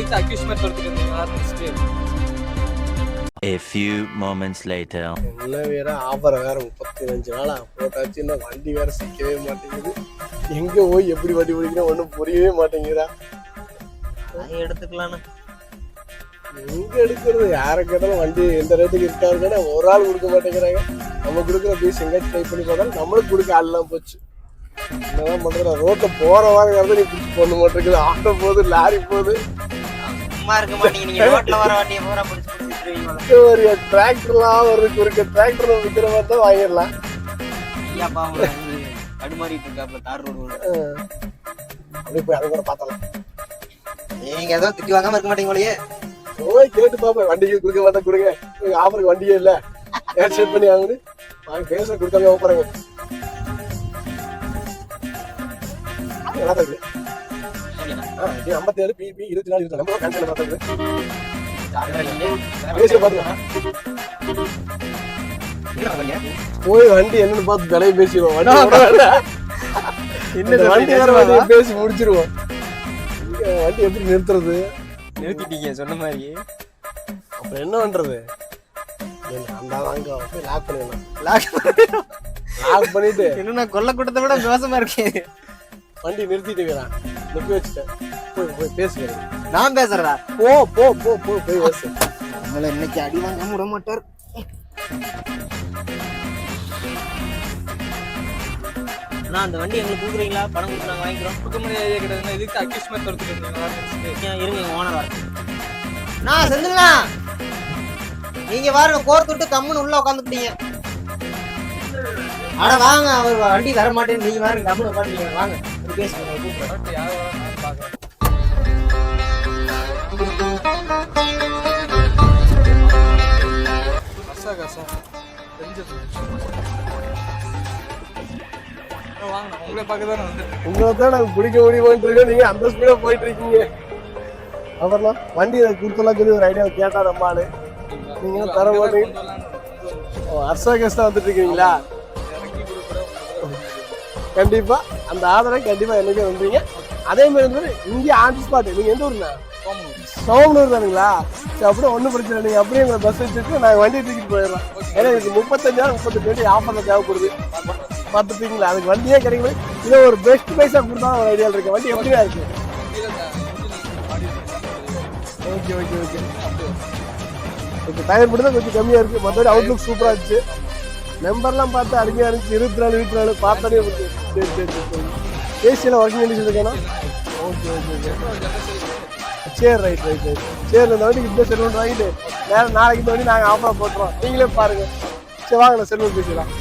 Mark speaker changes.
Speaker 1: எதுக்கு அக்யூஸ் மாதிரி தொடுத்துட்டு இருந்தீங்க
Speaker 2: A few moments later.
Speaker 3: என்ன வேற ஆஃபரை வேற முப்பத்தி அஞ்சு நாளா போட்டாச்சு இன்னும் வண்டி வேற சிக்கவே மாட்டேங்குது. எங்க போய் எப்படி வண்டி பிடிக்கிறோம் ஒன்றும் புரியவே மாட்டேங்குதா
Speaker 4: எடுத்துக்கலாம்ண்ணா
Speaker 3: எங்க எடுக்கிறது? யாரை கேட்டாலும் வண்டி எந்த ரேட்டுக்கு இருக்காருன்னா ஒரு ஆள் கொடுக்க மாட்டேங்கிறாங்க. நம்ம கொடுக்குற பீஸ் எங்கேயாச்சும் ட்ரை பண்ணி பார்த்தாலும் நம்மளுக்கு கொடுக்க ஆள்லாம் போச்சு. என்னதான் பண்றது? ரோட்ல போற வாங்க நீ பிடிச்சி போட மாட்டேங்குது ஆட்டோ போகுது லாரி போகுது.
Speaker 4: சும்மா இருக்க மாட்டீங்க நீங்க ரோட்ல வர வண்டியை பூரா பிடிச்சி
Speaker 3: ஒரு டிராக்டர்லாம் ஒரு குறுக்க டிராக்டர் விற்கிற மாதிரி தான் வாங்கிடலாம்.
Speaker 4: ஐயா பாவம் தடுமாறிட்டு இருக்காப்ல தார் ரோடு
Speaker 3: அஹ் அப்படியே போய் அதை கூட பார்த்தலாம்
Speaker 4: நீங்க ஏதோ திட்டி வாங்காம இருக்க மாட்டீங்க போலயே.
Speaker 3: போய் கேட்டு பாப்பேன் வண்டிக்கு கொடுக்க மாட்டேன் கொடுங்க ஆஃபருக்கு வண்டியே இல்ல. ஏர் செட் பண்ணி வாங்குது வாங்க பேச கொடுக்காம போறாங்க. நல்லா தான் இருக்கு. ஆ, இது 57 பிபி இருபத்தி நாலு இருபத்தி நம்ம கேன்சல் பார்த்தது. போய் வண்டி என்னன்னு பார்த்து விலையை பேசிடுவோம். வண்டி வேற பேசி முடிச்சிருவோம். வண்டி எப்படி நிறுத்துறது?
Speaker 4: நிறுத்திட்டீங்க சொன்ன மாதிரி.
Speaker 3: அப்புறம் என்ன பண்றது? என்ன, அந்த வாங்க. போய் லாக் பண்ணிடலாம்
Speaker 4: லாக்
Speaker 3: லாக் பண்ணிட்டு.
Speaker 4: என்னன்னா கொல்ல கூட்டத்தை விட மோசமா இருக்கு.
Speaker 3: வண்டி நிறுத்திட்டு இருக்கிறான் நிறுத்தி வச்சுட்டேன். போய் போய் பேசுகிறேன்
Speaker 4: நான் பேசுறதா
Speaker 3: போ போ போ போ போய் பேசு.
Speaker 4: நம்மள இன்னைக்கு அடி வாங்காம விட மாட்டார். அண்ணா அந்த வண்டி எங்களுக்கு கொடுக்குறீங்களா? பணம் கொடுத்து நாங்கள் வாங்கிக்கிறோம்.
Speaker 1: கொடுக்க முடியாது கிடையாது எதுக்கு அக்யூஸ் மாதிரி தொடுத்துட்டு இருந்தீங்க ஆரம்பிச்சுட்டு
Speaker 4: ஏன் இருங்க ஓனர் வர நான் செந்துங்களா நீங்க பாருங்க கோர்த்து விட்டு கம்முன்னு உள்ள உட்காந்துக்கிட்டீங்க அட வாங்க அவர் வண்டி தர மாட்டேன்னு நீங்க பாருங்க கம்முன்னு உட்காந்துட்டீங்க வாங்க. ஒரு பேசுங்க
Speaker 1: யார் பார்க்குறேன் கசா கசா தெரிஞ்சது வாங்க உங்களை பார்க்க தானே
Speaker 3: உங்களை தான் நாங்கள் பிடிக்க முடியுமான்னு இருக்கோம் நீங்க அந்த ஸ்பீடாக போயிட்டு இருக்கீங்க. அப்புறம் வண்டி கொடுத்தலாம் சொல்லி ஒரு ஐடியா கேட்டா நம்ம ஆளு நீங்க தர மாட்டீங்க அர்சா கேஸ்டா வந்துட்டு இருக்கீங்களா? கண்டிப்பா. அந்த ஆதரவை கண்டிப்பா என்னைக்கு வந்துறீங்க அதே மாதிரி வந்து இங்கே ஆன் ஸ்பாட் நீங்க எந்த ஊர்னா சோமனூர் தானுங்களா? சரி அப்படியே ஒன்றும் பிரச்சனை இல்லை. அப்படியே எங்களை பஸ் வச்சுட்டு நாங்கள் வண்டி தூக்கிட்டு போயிடலாம் ஏன்னா எனக்கு முப்பத்தஞ்சாயிரம் முப்பத்தஞ்சு வண்டி ஆஃபரில் தேவைப்படுது. பார்த்துப்பீங்களா? அதுக்கு வண்டியே கிடைக்கல. இதை ஒரு பெஸ்ட் ப்ரைஸாக கொடுத்தா ஒரு ஐடியா இருக்கு. வண்டி எப்படியா இருக்கு? Okay okay okay okay tyre மட்டும் தான் கொஞ்சம் கம்மியாக இருக்குது மற்றபடி அவுட்லுக் சூப்பராக இருந்துச்சு. நம்பர்லாம் பார்த்து அருமையாக இருந்துச்சு. இருபத்தி நாலு இருபத்தி நாலு பார்த்தாலே சரி சரி சரி ஏசியில் ஒர்க்கிங் கண்டிஷன் இருக்கேனா ஓகே ஓகே ஓகே. சரி ரைட் ரைட் ரைட் சரி இந்த வண்டி இந்த செல்வன் வாங்கிட்டு நேரம் நாளைக்கு இந்த வண்டி நாங்கள் ஆஃபராக போட்டுறோம் நீங்களே பாருங்க. சரி வாங்க நான் செல்வன் பேசிக்கலாம்